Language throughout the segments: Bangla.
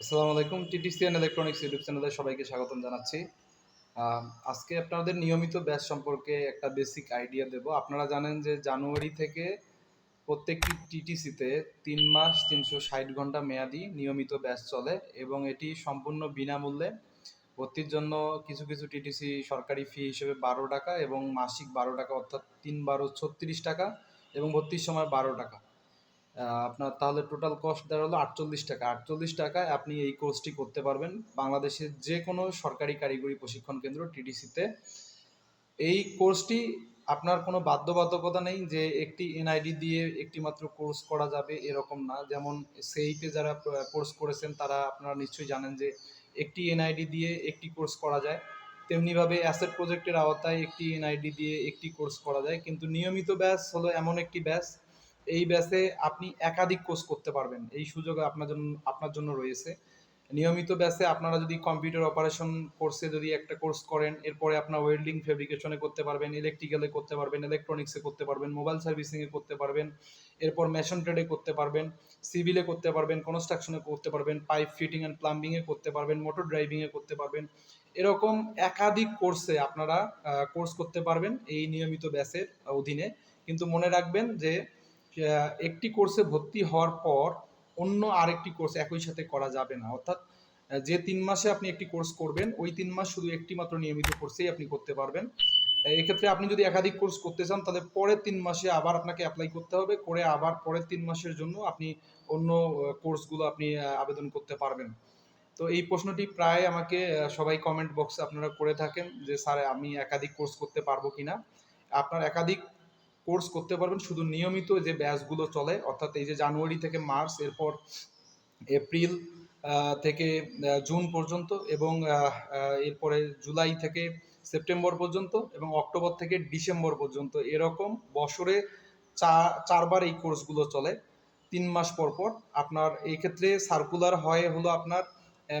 আসসালামু আলাইকুম, টিটিসি অ্যান্ড ইলেকট্রনিক্স ইউটিউব চ্যানেলে সবাইকে স্বাগতম জানাচ্ছি। আজকে আপনাদের নিয়মিত ব্যাচ সম্পর্কে একটা বেসিক আইডিয়া দেব। আপনারা জানেন যে জানুয়ারি থেকে প্রত্যেকটি টিটিসিতে তিন মাস তিনশো ষাট ঘণ্টা মেয়াদি নিয়মিত ব্যাচ চলে এবং এটি সম্পূর্ণ বিনামূল্যে। ভর্তির জন্য কিছু কিছু টিটিসি সরকারি ফি হিসেবে বারো টাকা এবং মাসিক বারো টাকা অর্থাৎ তিন বারো ছত্রিশ টাকা এবং ভর্তির সময় বারো টাকা। আপনার তাহলে টোটাল কস্ট দাঁড়াল আটচল্লিশ টাকা। আটচল্লিশ টাকায় আপনি এই কোর্সটি করতে পারবেন। বাংলাদেশের যে কোনো সরকারি কারিগরি প্রশিক্ষণ কেন্দ্র টিটিসিতে এই কোর্সটি আপনার কোনো বাধ্যবাধকতা নেই যে একটি এনআইডি দিয়ে একটি মাত্র কোর্স করা যাবে এরকম না। যেমন সেইপে যারা কোর্স করেছেন, তারা আপনারা নিশ্চয়ই জানেন যে একটি এনআইডি দিয়ে একটি কোর্স করা যায়। তেমনিভাবে অ্যাসেট প্রজেক্টের আওতায় একটি এনআইডি দিয়ে একটি কোর্স করা যায়। কিন্তু নিয়মিত ব্যাচ হলো এমন একটি ব্যাচ এই ব্যাচে আপনি একাধিক কোর্স করতে পারবেন। এই সুযোগ আপনার জন্য আপনার জন্য রয়েছে। নিয়মিত ব্যাচে আপনারা যদি কম্পিউটার অপারেশন কোর্সে যদি একটা কোর্স করেন, এরপরে আপনার ওয়েল্ডিং ফেব্রিকেশনে করতে পারবেন ইলেকট্রিক্যালে করতে পারবেন ইলেকট্রনিক্সে করতে পারবেন মোবাইল সার্ভিসিংয়ে করতে পারবেন, এরপর মেশন ট্রেডে করতে পারবেন সিভিলে করতে পারবেন কনস্ট্রাকশনে করতে পারবেন পাইপ ফিটিং অ্যান্ড প্লাম্বিংয়ে করতে পারবেন মোটর ড্রাইভিংয়ে করতে পারবেন। এরকম একাধিক কোর্সে আপনারা কোর্স করতে পারবেন এই নিয়মিত ব্যাচের অধীনে। কিন্তু মনে রাখবেন যে একটি কোর্সে ভর্তি হওয়ার পর অন্য আরেকটি কোর্স একই সাথে করা যাবে না। অর্থাৎ, যে তিন মাসে আপনি একটি কোর্স করবেন, ওই তিন মাস শুধু একটি মাত্র নিয়মিত কোর্সেই আপনি করতে পারবেন। এক্ষেত্রে আপনি যদি একাধিক কোর্স করতে চান, তাহলে পরের তিন মাসে আবার আপনাকে অ্যাপ্লাই করতে হবে, করে আবার পরের তিন মাসের জন্য আপনি অন্য কোর্সগুলো আপনি আবেদন করতে পারবেন। তো এই প্রশ্নটি প্রায় আমাকে সবাই কমেন্ট বক্সে আপনারা করে থাকেন যে, স্যার, আমি একাধিক কোর্স করতে পারব কিনা? আপনার একাধিক কোর্স করতে পারবেন। শুধু নিয়মিত যে ব্যাচগুলো চলে, অর্থাৎ এই যে জানুয়ারি থেকে মার্চ, এরপর এপ্রিল থেকে জুন পর্যন্ত এবং এরপরে জুলাই থেকে সেপ্টেম্বর পর্যন্ত এবং অক্টোবর থেকে ডিসেম্বর পর্যন্ত এরকম বছরে চা চারবার এই কোর্সগুলো চলে, তিন মাস পর পর। আপনার এই ক্ষেত্রে সার্কুলার হয় হলো আপনার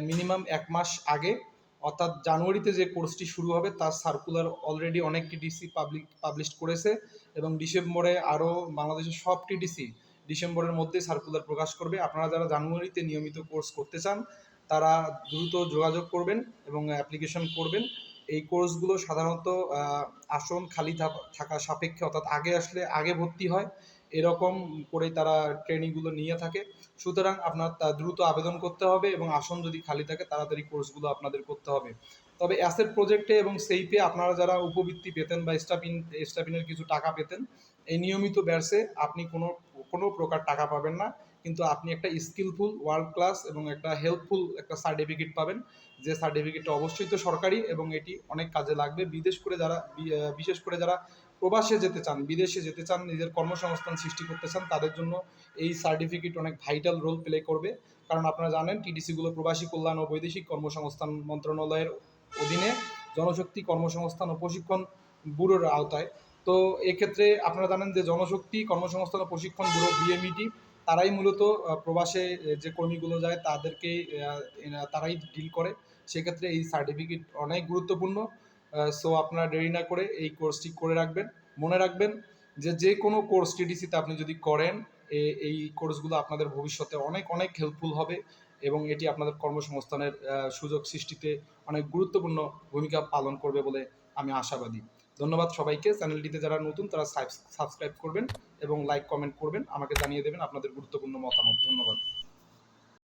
মিনিমাম এক মাস আগে। অর্থাৎ জানুয়ারিতে যে কোর্সটি শুরু হবে, তার সার্কুলার অলরেডি অনেক টিডিসি পাবলিক পাবলিশ করেছে এবং ডিসেম্বরে আরও বাংলাদেশের সব টিডিসি ডিসেম্বরের মধ্যে সার্কুলার প্রকাশ করবে। আপনারা যারা জানুয়ারিতে নিয়মিত কোর্স করতে চান, তারা দ্রুত যোগাযোগ করবেন এবং অ্যাপ্লিকেশন করবেন। এই কোর্সগুলো সাধারণত আসন খালি থাক- সাপেক্ষে, অর্থাৎ আগে আসলে আগে ভর্তি হয়। এরকম করেই তারা ট্রেনিংগুলো নিয়ে থাকে। সুতরাং আপনার দ্রুত আবেদন করতে হবে এবং আসন যদি খালি থাকে, তাড়াতাড়ি কোর্সগুলো আপনাদের করতে হবে। তবে অ্যাসেট প্রজেক্টে এবং সেইপে আপনারা যারা উপবৃত্তি পেতেন বা স্টাফিন স্টাফিনের কিছু টাকা পেতেন, এই নিয়মিত ব্যাসে আপনি কোনো কোনো প্রকার টাকা পাবেন না। কিন্তু আপনি একটা স্কিলফুল ওয়ার্ল্ড ক্লাস এবং একটা হেল্পফুল একটা সার্টিফিকেট পাবেন। যে সার্টিফিকেটটা অবশ্যই তো সরকারি এবং এটি অনেক কাজে লাগবে। বিদেশ করে যারা বিশেষ করে যারা প্রবাসে যেতে চান, বিদেশে যেতে চান, নিজের কর্মসংস্থান সৃষ্টি করতে চান, তাদের জন্য এই সার্টিফিকেট অনেক ভাইটাল রোল প্লে করবে। কারণ আপনারা জানেন টিডিসিগুলো প্রবাসী কল্যাণ ও বৈদেশিক কর্মসংস্থান মন্ত্রণালয়ের অধীনে জনশক্তি, কর্মসংস্থান ও প্রশিক্ষণ ব্যুরোর আওতায়। তো এক্ষেত্রে আপনারা জানেন যে জনশক্তি, কর্মসংস্থান ও প্রশিক্ষণ ব্যুরো বিএমইটি তারাই মূলত প্রবাসে যে কর্মীগুলো যায়, তাদেরকে তারাই ডিল করে। সেক্ষেত্রে এই সার্টিফিকেট অনেক গুরুত্বপূর্ণ। সো আপনারা দেরি না করে এই কোর্সটি করে রাখবেন। মনে রাখবেন যে যে কোনো কোর্স টিডিসিতে আপনি যদি করেন এই কোর্সগুলো আপনাদের ভবিষ্যতে অনেক অনেক হেল্পফুল হবে এবং এটি আপনাদের কর্মসংস্থানের সুযোগ সৃষ্টিতে অনেক গুরুত্বপূর্ণ ভূমিকা পালন করবে বলে আমি আশাবাদী। ধন্যবাদ সবাইকে। চ্যানেলটিতে যারা নতুন, তারা সাবস্ক্রাইব করবেন এবং লাইক কমেন্ট করবেন। আমাকে জানিয়ে দেবেন আপনাদের গুরুত্বপূর্ণ মতামত। ধন্যবাদ।